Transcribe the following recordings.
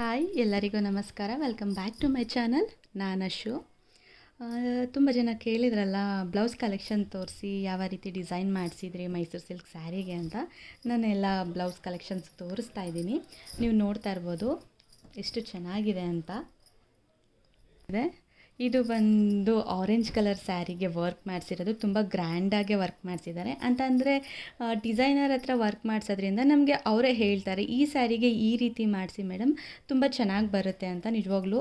Hi, ಎಲ್ಲರಿಗೂ ನಮಸ್ಕಾರ. Welcome back to my channel ನಾನು ಅಶು. ತುಂಬ ಜನ ಕೇಳಿದ್ರಲ್ಲ ಬ್ಲೌಸ್ ಕಲೆಕ್ಷನ್ ತೋರಿಸಿ, ಯಾವ ರೀತಿ ಡಿಸೈನ್ ಮಾಡಿಸಿದ್ರಿ, ಮೈಸೂರು ಸಿಲ್ಕ್ ಸ್ಯಾರಿಗೆ ಅಂತ. ನಾನು ಎಲ್ಲ ಬ್ಲೌಸ್ ಕಲೆಕ್ಷನ್ಸ್ ತೋರಿಸ್ತಾ ಇದ್ದೀನಿ. ನೀವು ನೋಡ್ತಾ ಇರ್ಬೋದು, ಎಷ್ಟು ಚೆನ್ನಾಗಿದೆ ಅಂತ. ಇದೆ. ಇದು ಬಂದು ಆರೆಂಜ್ ಕಲರ್ ಸ್ಯಾರಿಗೆ ವರ್ಕ್ ಮಾಡಿಸಿರೋದು. ತುಂಬ ಗ್ರ್ಯಾಂಡಾಗೆ ವರ್ಕ್ ಮಾಡಿಸಿದ್ದಾರೆ. ಅಂತಂದರೆ ಡಿಸೈನರ್ ಹತ್ರ ವರ್ಕ್ ಮಾಡಿಸೋದ್ರಿಂದ ನಮಗೆ ಅವರೇ ಹೇಳ್ತಾರೆ, ಈ ಸ್ಯಾರಿಗೆ ಈ ರೀತಿ ಮಾಡಿಸಿ ಮೇಡಮ್ ತುಂಬ ಚೆನ್ನಾಗಿ ಬರುತ್ತೆ ಅಂತ ನಿಜವಾಗ್ಲೂ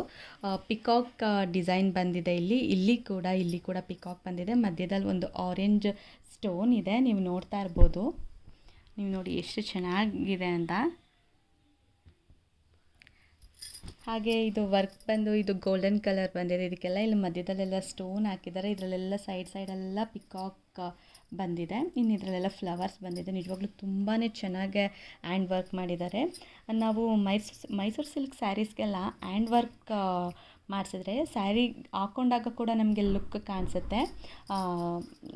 ಪಿಕಾಕ್ ಡಿಸೈನ್ ಬಂದಿದೆ ಇಲ್ಲಿ. ಇಲ್ಲಿ ಕೂಡ ಇಲ್ಲಿ ಕೂಡ ಪಿಕಾಕ್ ಬಂದಿದೆ. ಮಧ್ಯದಲ್ಲಿ ಒಂದು ಆರೆಂಜ್ ಸ್ಟೋನ್ ಇದೆ. ನೀವು ನೋಡ್ತಾ ಇರ್ಬೋದು. ನೀವು ನೋಡಿ ಎಷ್ಟು ಚೆನ್ನಾಗಿದೆ ಅಂತ. ಹಾಗೆ ಇದು ವರ್ಕ್ ಬಂದು ಇದು ಗೋಲ್ಡನ್ ಕಲರ್ ಬಂದಿದೆ. ಇದಕ್ಕೆಲ್ಲ ಇಲ್ಲಿ ಮಧ್ಯದಲ್ಲೆಲ್ಲ ಸ್ಟೋನ್ ಹಾಕಿದ್ದಾರೆ. ಇದರಲ್ಲೆಲ್ಲ ಸೈಡ್ ಸೈಡೆಲ್ಲ ಪಿಕಾಕ್ ಬಂದಿದೆ. ಇನ್ನು ಇದರಲ್ಲೆಲ್ಲ ಫ್ಲವರ್ಸ್ ಬಂದಿದೆ. ನಿಜವಾಗ್ಲೂ ತುಂಬಾ ಚೆನ್ನಾಗಿ ಹ್ಯಾಂಡ್ ವರ್ಕ್ ಮಾಡಿದ್ದಾರೆ. ನಾವು ಮೈಸೂರು ಮೈಸೂರು ಸಿಲ್ಕ್ ಸ್ಯಾರೀಸ್ಗೆಲ್ಲ ಹ್ಯಾಂಡ್ ವರ್ಕ್ ಮಾಡಿಸಿದ್ರೆ ಸ್ಯಾರಿ ಹಾಕ್ಕೊಂಡಾಗ ಕೂಡ ನಮಗೆ ಲುಕ್ ಕಾಣಿಸುತ್ತೆ.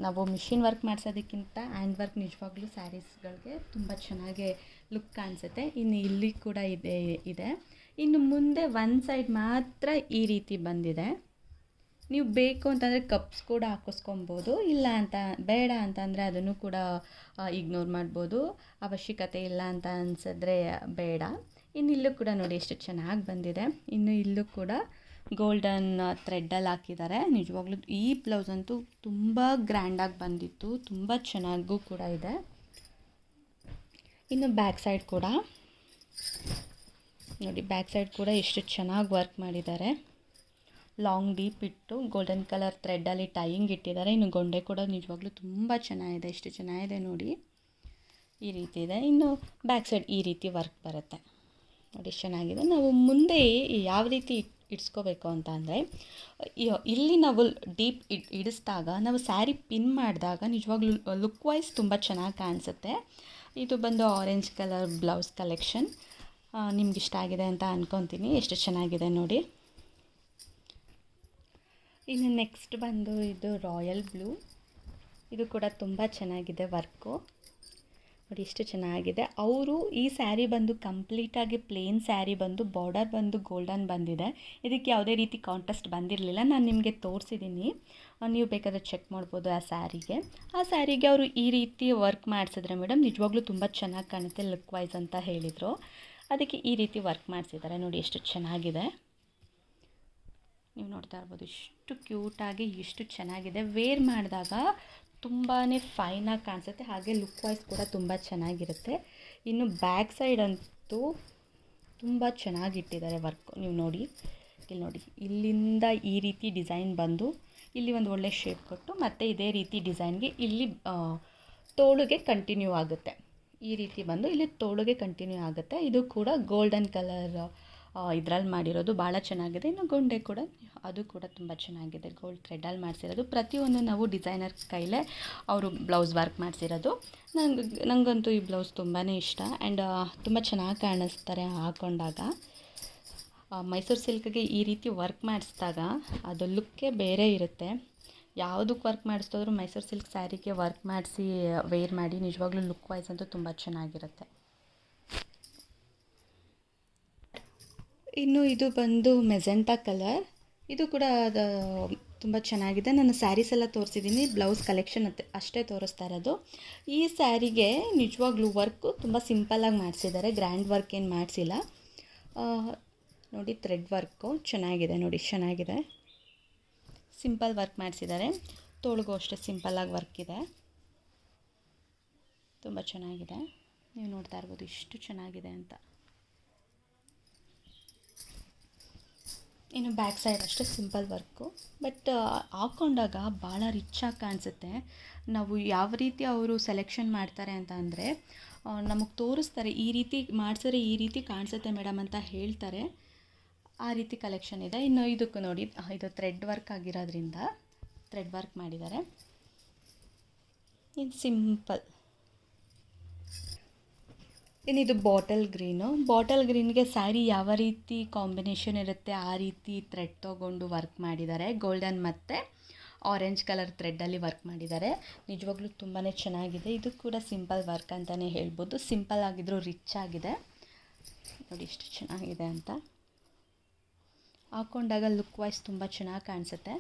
ನಾವು ಮಿಷಿನ್ ವರ್ಕ್ ಮಾಡಿಸೋದಕ್ಕಿಂತ ಹ್ಯಾಂಡ್ ವರ್ಕ್ ನಿಜವಾಗ್ಲೂ ಸ್ಯಾರೀಸ್ಗಳಿಗೆ ತುಂಬ ಚೆನ್ನಾಗಿ ಲುಕ್ ಕಾಣಿಸುತ್ತೆ. ಇನ್ನು ಇಲ್ಲಿ ಕೂಡ ಇದೆ ಇದೆ. ಇನ್ನು ಮುಂದೆ ಒನ್ ಸೈಡ್ ಮಾತ್ರ ಈ ರೀತಿ ಬಂದಿದೆ. ನೀವು ಬೇಕು ಅಂತಂದರೆ ಕಪ್ಸ್ ಕೂಡ ಹಾಕಿಸ್ಕೊಬೋದು, ಇಲ್ಲ ಅಂತ ಬೇಡ ಅಂತಂದರೆ ಅದನ್ನು ಕೂಡ ಇಗ್ನೋರ್ ಮಾಡ್ಬೋದು. ಅವಶ್ಯಕತೆ ಇಲ್ಲ ಅಂತ ಅನಿಸಿದ್ರೆ ಬೇಡ. ಇನ್ನು ಇಲ್ಲೂ ಕೂಡ ನೋಡಿ ಎಷ್ಟು ಚೆನ್ನಾಗಿ ಬಂದಿದೆ. ಇನ್ನು ಇಲ್ಲೂ ಕೂಡ ಗೋಲ್ಡನ್ ಥ್ರೆಡ್ಡಲ್ಲಿ ಹಾಕಿದ್ದಾರೆ. ನಿಜವಾಗ್ಲೂ ಈ ಬ್ಲೌಸ್ ಅಂತೂ ತುಂಬ ಗ್ರ್ಯಾಂಡಾಗಿ ಬಂದಿತ್ತು. ತುಂಬ ಚೆನ್ನಾಗೂ ಕೂಡ ಇದೆ. ಇನ್ನು ಬ್ಯಾಕ್ ಸೈಡ್ ಕೂಡ. ನೋಡಿ ಬ್ಯಾಕ್ ಸೈಡ್ ಕೂಡ ಎಷ್ಟು ಚೆನ್ನಾಗಿ ವರ್ಕ್ ಮಾಡಿದ್ದಾರೆ ಲಾಂಗ್ ಡೀಪ್ ಇಟ್ಟು ಗೋಲ್ಡನ್ ಕಲರ್ ಥ್ರೆಡ್ಡಲ್ಲಿ ಟೈಯಿಂಗ್ ಇಟ್ಟಿದ್ದಾರೆ ಇನ್ನು ಗೊಂಡೆ ಕೂಡ ನಿಜವಾಗ್ಲೂ ತುಂಬ ಚೆನ್ನಾಗಿದೆ ಎಷ್ಟು ಚೆನ್ನಾಗಿದೆ ನೋಡಿ ಈ ರೀತಿ ಇದೆ ಇನ್ನು ಬ್ಯಾಕ್ ಸೈಡ್ ಈ ರೀತಿ ವರ್ಕ್ ಬರುತ್ತೆ ನೋಡಿ ಚೆನ್ನಾಗಿದೆ ನಾವು ಮುಂದೆ ಯಾವ ರೀತಿ ಇಡ್ಸ್ಕೋಬೇಕು ಅಂತ ಅಂದರೆ ಇಲ್ಲಿ ನಾವು ಡೀಪ್ ಇಡ್ ಇಡಿಸಿದಾಗ ನಾವು ಸ್ಯಾರಿ ಪಿನ್ ಮಾಡಿದಾಗ ನಿಜವಾಗ್ಲೂ ಲುಕ್ ವೈಸ್ ತುಂಬ ಚೆನ್ನಾಗಿ ಕಾಣಿಸುತ್ತೆ ಇದು ಬಂದು ಆರೆಂಜ್ ಕಲರ್ ಬ್ಲೌಸ್ ಕಲೆಕ್ಷನ್ ನಿಮ್ಗೆ ಇಷ್ಟ ಆಗಿದೆ ಅಂತ ಅಂದ್ಕೊತೀನಿ ಎಷ್ಟು ಚೆನ್ನಾಗಿದೆ ನೋಡಿ. ಇನ್ನು ನೆಕ್ಸ್ಟ್ ಬಂದು ಇದು ರಾಯಲ್ ಬ್ಲೂ. ಇದು ಕೂಡ ತುಂಬ ಚೆನ್ನಾಗಿದೆ ವರ್ಕು. ನೋಡಿ ಎಷ್ಟು ಚೆನ್ನಾಗಿದೆ. ಅವರು ಈ ಸ್ಯಾರಿ ಬಂದು ಕಂಪ್ಲೀಟಾಗಿ ಪ್ಲೇನ್ ಸ್ಯಾರಿ ಬಂದು, ಬಾರ್ಡರ್ ಬಂದು ಗೋಲ್ಡನ್ ಬಂದಿದೆ. ಇದಕ್ಕೆ ಯಾವುದೇ ರೀತಿ ಕಾಂಟ್ರಾಸ್ಟ್ ಬಂದಿರಲಿಲ್ಲ. ನಾನು ನಿಮಗೆ ತೋರಿಸಿದ್ದೀನಿ ನೀವು ಬೇಕಾದರೆ ಚೆಕ್ ಮಾಡ್ಬೋದು ಆ ಸ್ಯಾರಿಗೆ. ಆ ಸ್ಯಾರಿಗೆ ಅವರು ಈ ರೀತಿ ವರ್ಕ್ ಮಾಡಿಸಿದ್ರೆ ಮೇಡಮ್ ನಿಜವಾಗ್ಲೂ ತುಂಬ ಚೆನ್ನಾಗಿ ಕಾಣುತ್ತೆ ಲುಕ್ ವೈಸ್ ಅಂತ ಹೇಳಿದರು. ಅದಕ್ಕೆ ಈ ರೀತಿ ವರ್ಕ್ ಮಾಡಿಸಿದ್ದಾರೆ. ನೋಡಿ ಎಷ್ಟು ಚೆನ್ನಾಗಿದೆ. ನೀವು ನೋಡ್ತಾ ಇರ್ಬೋದು, ಇಷ್ಟು ಕ್ಯೂಟಾಗಿ ಎಷ್ಟು ಚೆನ್ನಾಗಿದೆ. ವೇರ್ ಮಾಡಿದಾಗ ತುಂಬಾ ಫೈನಾಗಿ ಕಾಣಿಸುತ್ತೆ. ಹಾಗೆ ಲುಕ್ ವೈಸ್ ಕೂಡ ತುಂಬ ಚೆನ್ನಾಗಿರುತ್ತೆ. ಇನ್ನು ಬ್ಯಾಕ್ ಸೈಡ್ ಅಂತೂ ತುಂಬ ಚೆನ್ನಾಗಿಟ್ಟಿದ್ದಾರೆ ವರ್ಕ್ ನೀವು ನೋಡಿ, ಇಲ್ಲಿ ನೋಡಿ, ಇಲ್ಲಿಂದ ಈ ರೀತಿ ಡಿಸೈನ್ ಬಂದು ಇಲ್ಲಿ ಒಂದು ಒಳ್ಳೆ ಶೇಪ್ ಕೊಟ್ಟು ಮತ್ತು ಇದೇ ರೀತಿ ಡಿಸೈನ್ಗೆ ಇಲ್ಲಿ ತೋಳಿಗೆ ಕಂಟಿನ್ಯೂ ಆಗುತ್ತೆ. ಈ ರೀತಿ ಬಂದು ಇಲ್ಲಿ ತೋಳುಗೆ ಕಂಟಿನ್ಯೂ ಆಗುತ್ತೆ. ಇದು ಕೂಡ ಗೋಲ್ಡನ್ ಕಲರ್ ಇದ್ರಲ್ಲಿ ಮಾಡಿರೋದು ಭಾಳ ಚೆನ್ನಾಗಿದೆ. ಇನ್ನು ಗೊಂಡೆ ಕೂಡ, ಅದು ಕೂಡ ತುಂಬ ಚೆನ್ನಾಗಿದೆ. ಗೋಲ್ಡ್ ಥ್ರೆಡಲ್ಲಿ ಮಾಡಿಸಿರೋದು. ಪ್ರತಿಯೊಂದು ನಾವು ಡಿಸೈನರ್ ಕೈಲೇ ಅವರು ಬ್ಲೌಸ್ ವರ್ಕ್ ಮಾಡಿಸಿರೋದು. ನಂಗೆ ನನಗಂತೂ ಈ ಬ್ಲೌಸ್ ತುಂಬಾ ಇಷ್ಟ. ಆ್ಯಂಡ್ ತುಂಬ ಚೆನ್ನಾಗಿ ಕಾಣಿಸ್ತಾರೆ ಹಾಕೊಂಡಾಗ. ಮೈಸೂರು ಸಿಲ್ಕ್ಗೆ ಈ ರೀತಿ ವರ್ಕ್ ಮಾಡಿಸಿದಾಗ ಅದು ಲುಕ್ಕೇ ಬೇರೆ ಇರುತ್ತೆ. ಯಾವುದಕ್ಕೆ ವರ್ಕ್ ಮಾಡಿಸಿದ್ರು ಮೈಸೂರು ಸಿಲ್ಕ್ ಸ್ಯಾರಿಗೆ ವರ್ಕ್ ಮಾಡಿಸಿ ವೇರ್ ಮಾಡಿ, ನಿಜವಾಗ್ಲೂ ಲುಕ್ ವೈಸ್ ಅಂತೂ ತುಂಬ ಚೆನ್ನಾಗಿರುತ್ತೆ. ಇನ್ನು ಇದು ಬಂದು ಮೆಜೆಂಟಾ ಕಲರ್ ಇದು ಕೂಡ, ಅದು ತುಂಬ ಚೆನ್ನಾಗಿದೆ. ನಾನು ಸ್ಯಾರೀಸ್ ಎಲ್ಲ ತೋರಿಸಿದ್ದೀನಿ ಬ್ಲೌಸ್ ಕಲೆಕ್ಷನ್ ಅಷ್ಟೇ ತೋರಿಸ್ತಾ ಇರೋದು. ಈ ಸ್ಯಾರಿಗೆ ನಿಜವಾಗ್ಲೂ ವರ್ಕು ತುಂಬ ಸಿಂಪಲ್ಲಾಗಿ ಮಾಡಿಸಿದ್ದಾರೆ. ಗ್ರ್ಯಾಂಡ್ ವರ್ಕ್ ಏನು ಮಾಡಿಸಿಲ್ಲ. ನೋಡಿ ಥ್ರೆಡ್ ವರ್ಕು ಚೆನ್ನಾಗಿದೆ, ನೋಡಿ, ಚೆನ್ನಾಗಿದೆ. ಸಿಂಪಲ್ ವರ್ಕ್ ಮಾಡಿಸಿದ್ದಾರೆ. ತೋಳಿಗೂ ಅಷ್ಟೇ ಸಿಂಪಲ್ಲಾಗಿ ವರ್ಕ್ ಇದೆ. ತುಂಬ ಚೆನ್ನಾಗಿದೆ. ನೀವು ನೋಡ್ತಾ ಇರ್ಬೋದು ಇಷ್ಟು ಚೆನ್ನಾಗಿದೆ ಅಂತ. ಇನ್ನು ಬ್ಯಾಕ್ ಸೈಡ್ ಅಷ್ಟೇ ಸಿಂಪಲ್ ವರ್ಕು. ಬಟ್ ಹಾಕ್ಕೊಂಡಾಗ ಭಾಳ ರಿಚ್ಚಾಗಿ ಕಾಣಿಸುತ್ತೆ. ನಾವು ಯಾವ ರೀತಿ ಅವರು ಸೆಲೆಕ್ಷನ್ ಮಾಡ್ತಾರೆ ಅಂತ ಅಂದರೆ ನಮಗೆ ತೋರಿಸ್ತಾರೆ, ಈ ರೀತಿ ಮಾಡಿಸಿದ್ರೆ ಈ ರೀತಿ ಕಾಣಿಸುತ್ತೆ ಮೇಡಮ್ ಅಂತ ಹೇಳ್ತಾರೆ. ಆ ರೀತಿ ಕಲೆಕ್ಷನ್ ಇದೆ. ಇನ್ನು ಇದಕ್ಕೆ ನೋಡಿ ಇದು ಥ್ರೆಡ್ ವರ್ಕ್ ಆಗಿರೋದ್ರಿಂದ ಥ್ರೆಡ್ ವರ್ಕ್ ಮಾಡಿದ್ದಾರೆ. ಇದು ಸಿಂಪಲ್ ಇನ್ನು ಇದು ಬಾಟಲ್ ಗ್ರೀನು ಬಾಟಲ್ ಗ್ರೀನ್ಗೆ ಸ್ಯಾರಿ ಯಾವ ರೀತಿ ಕಾಂಬಿನೇಷನ್ ಇರುತ್ತೆ, ಆ ರೀತಿ ಥ್ರೆಡ್ ತೊಗೊಂಡು ವರ್ಕ್ ಮಾಡಿದ್ದಾರೆ. ಗೋಲ್ಡನ್ ಮತ್ತು ಆರೆಂಜ್ ಕಲರ್ ಥ್ರೆಡ್ಡಲ್ಲಿ ವರ್ಕ್ ಮಾಡಿದ್ದಾರೆ. ನಿಜವಾಗ್ಲೂ ತುಂಬಾ ಚೆನ್ನಾಗಿದೆ. ಇದು ಕೂಡ ಸಿಂಪಲ್ ವರ್ಕ್ ಅಂತಲೇ ಹೇಳ್ಬೋದು. ಸಿಂಪಲ್ ಆಗಿದ್ದರೂ ರಿಚ್ ಆಗಿದೆ. ನೋಡಿ ಎಷ್ಟು ಚೆನ್ನಾಗಿದೆ ಅಂತ. ಹಾಕ್ಕೊಂಡಾಗ ಲುಕ್ ವೈಸ್ ತುಂಬ ಚೆನ್ನಾಗಿ ಕಾಣಿಸುತ್ತೆ.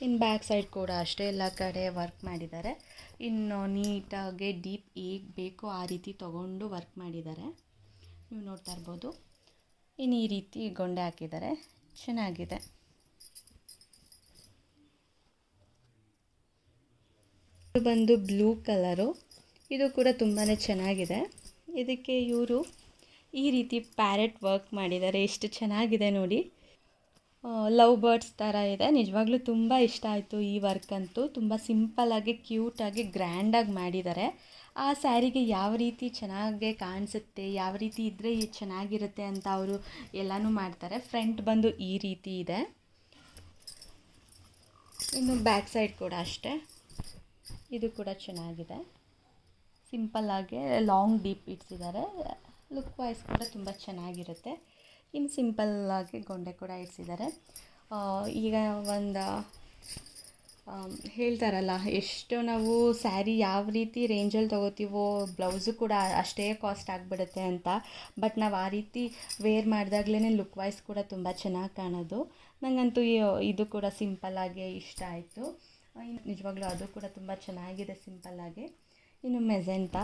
ಇನ್ನು ಬ್ಯಾಕ್ ಸೈಡ್ ಕೂಡ ಅಷ್ಟೇ ಎಲ್ಲ ಕಡೆ ವರ್ಕ್ ಮಾಡಿದ್ದಾರೆ. ಇನ್ನು ನೀಟಾಗಿ ಡೀಪ್ ಹೇಗೆ ಬೇಕೋ ಆ ರೀತಿ ತೊಗೊಂಡು ವರ್ಕ್ ಮಾಡಿದ್ದಾರೆ. ನೀವು ನೋಡ್ತಾ ಇರ್ಬೋದು. ಇನ್ನು ಈ ರೀತಿ ಗೊಂಡೆ ಹಾಕಿದ್ದಾರೆ. ಚೆನ್ನಾಗಿದೆ. ಇದು ಬಂದು ಬ್ಲೂ ಕಲರು ಇದು ಕೂಡ ತುಂಬಾ ಚೆನ್ನಾಗಿದೆ. ಇದಕ್ಕೆ ಇವರು ಈ ರೀತಿ ಪ್ಯಾರೆಟ್ ವರ್ಕ್ ಮಾಡಿದ್ದಾರೆ. ಎಷ್ಟು ಚೆನ್ನಾಗಿದೆ ನೋಡಿ. ಲವ್ ಬರ್ಡ್ಸ್ ಥರ ಇದೆ. ನಿಜವಾಗ್ಲೂ ತುಂಬ ಇಷ್ಟ ಆಯಿತು ಈ ವರ್ಕ್ ಅಂತೂ. ತುಂಬ ಸಿಂಪಲ್ಲಾಗಿ ಕ್ಯೂಟಾಗಿ ಗ್ರ್ಯಾಂಡಾಗಿ ಮಾಡಿದ್ದಾರೆ. ಆ ಸ್ಯಾರಿಗೆ ಯಾವ ರೀತಿ ಚೆನ್ನಾಗಿ ಕಾಣಿಸುತ್ತೆ, ಯಾವ ರೀತಿ ಇದ್ದರೆ ಚೆನ್ನಾಗಿರುತ್ತೆ ಅಂತ ಅವರು ಎಲ್ಲನೂ ಮಾಡ್ತಾರೆ. ಫ್ರಂಟ್ ಬಂದು ಈ ರೀತಿ ಇದೆ. ಇನ್ನು ಬ್ಯಾಕ್ ಸೈಡ್ ಕೂಡ ಅಷ್ಟೇ. ಇದು ಕೂಡ ಚೆನ್ನಾಗಿದೆ. ಸಿಂಪಲ್ಲಾಗಿ ಲಾಂಗ್ ಡೀಪ್ ಇಡ್ಸಿದ್ದಾರೆ. ಲುಕ್ ವೈಸ್ ಕೂಡ ತುಂಬ ಚೆನ್ನಾಗಿರುತ್ತೆ. ಇನ್ನು ಸಿಂಪಲ್ಲಾಗಿ ಗೊಂಡೆ ಕೂಡ ಇಡ್ಸಿದ್ದಾರೆ. ಈಗ ಒಂದು ಹೇಳ್ತಾರಲ್ಲ, ಎಷ್ಟು ನಾವು ಸ್ಯಾರಿ ಯಾವ ರೀತಿ ರೇಂಜಲ್ಲಿ ತೊಗೋತೀವೋ, ಬ್ಲೌಸು ಕೂಡ ಅಷ್ಟೇ ಕಾಸ್ಟ್ ಆಗಿಬಿಡುತ್ತೆ ಅಂತ. ಬಟ್ ನಾವು ಆ ರೀತಿ ವೇರ್ ಮಾಡಿದಾಗ್ಲೇ ಲುಕ್ ವೈಸ್ ಕೂಡ ತುಂಬ ಚೆನ್ನಾಗಿ ಕಾಣೋದು. ನನಗಂತೂ ಇದು ಕೂಡ ಸಿಂಪಲ್ಲಾಗೆ ಇಷ್ಟ ಆಯಿತು. ನಿಜವಾಗ್ಲೂ ಅದು ಕೂಡ ತುಂಬ ಚೆನ್ನಾಗಿದೆ ಸಿಂಪಲ್ಲಾಗಿ ಇನ್ನು ಮೆಜೆಂಟಾ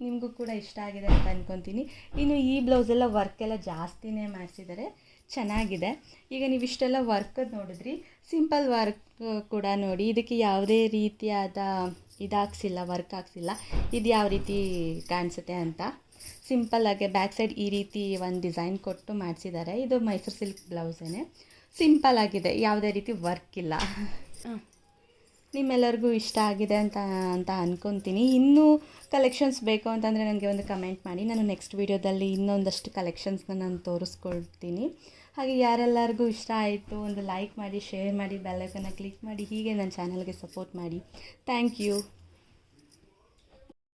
ನಿಮಗೂ ಕೂಡ ಇಷ್ಟ ಆಗಿದೆ ಅಂತ ಅಂದ್ಕೊತೀನಿ ಇನ್ನು ಈ ಬ್ಲೌಸೆಲ್ಲ ವರ್ಕೆಲ್ಲ ಜಾಸ್ತಿನೇ ಮಾಡಿಸಿದ್ದಾರೆ. ಚೆನ್ನಾಗಿದೆ. ಈಗ ನೀವು ಇಷ್ಟೆಲ್ಲ ವರ್ಕ್ ನೋಡಿದ್ರಿ. ಸಿಂಪಲ್ ವರ್ಕ್ ಕೂಡ ನೋಡಿ. ಇದಕ್ಕೆ ಯಾವುದೇ ರೀತಿಯಾದ ಇದಾಗ್ಸಿಲ್ಲ ವರ್ಕ್ ಹಾಕ್ಸಿಲ್ಲ ಇದು ಯಾವ ರೀತಿ ಕಾಣಿಸುತ್ತೆ ಅಂತ. ಸಿಂಪಲ್ಲಾಗೆ ಬ್ಯಾಕ್ ಸೈಡ್ ಈ ರೀತಿ ಒಂದು ಡಿಸೈನ್ ಕೊಟ್ಟು ಮಾಡಿಸಿದ್ದಾರೆ. ಇದು ಮೈಸೂರು ಸಿಲ್ಕ್ ಬ್ಲೌಸೇನೆ. ಸಿಂಪಲ್ ಆಗಿದೆ. ಯಾವುದೇ ರೀತಿ ವರ್ಕ್ ಇಲ್ಲ. ನಿಮ್ಮೆಲ್ಲರಿಗೂ ಇಷ್ಟ ಆಗಿದೆ ಅಂತ ಅಂತ ಅಂದ್ಕೊತೀನಿ ಇನ್ನೂ ಕಲೆಕ್ಷನ್ಸ್ ಬೇಕು ಅಂತಂದರೆ ನನಗೆ ಒಂದು ಕಮೆಂಟ್ ಮಾಡಿ. ನಾನು ನೆಕ್ಸ್ಟ್ ವೀಡಿಯೋದಲ್ಲಿ ಇನ್ನೊಂದಷ್ಟು ಕಲೆಕ್ಷನ್ಸ್ನ ನಾನು ತೋರಿಸ್ಕೊಳ್ತೀನಿ. ಹಾಗೆ ಯಾರೆಲ್ಲರಿಗೂ ಇಷ್ಟ ಆಯಿತು ಒಂದು ಲೈಕ್ ಮಾಡಿ ಶೇರ್ ಮಾಡಿ ಬೆಲ್ಲೈಕನ್ನ ಕ್ಲಿಕ್ ಮಾಡಿ, ಹೀಗೆ ನನ್ನ ಚಾನಲ್ಗೆ ಸಪೋರ್ಟ್ ಮಾಡಿ. Thank you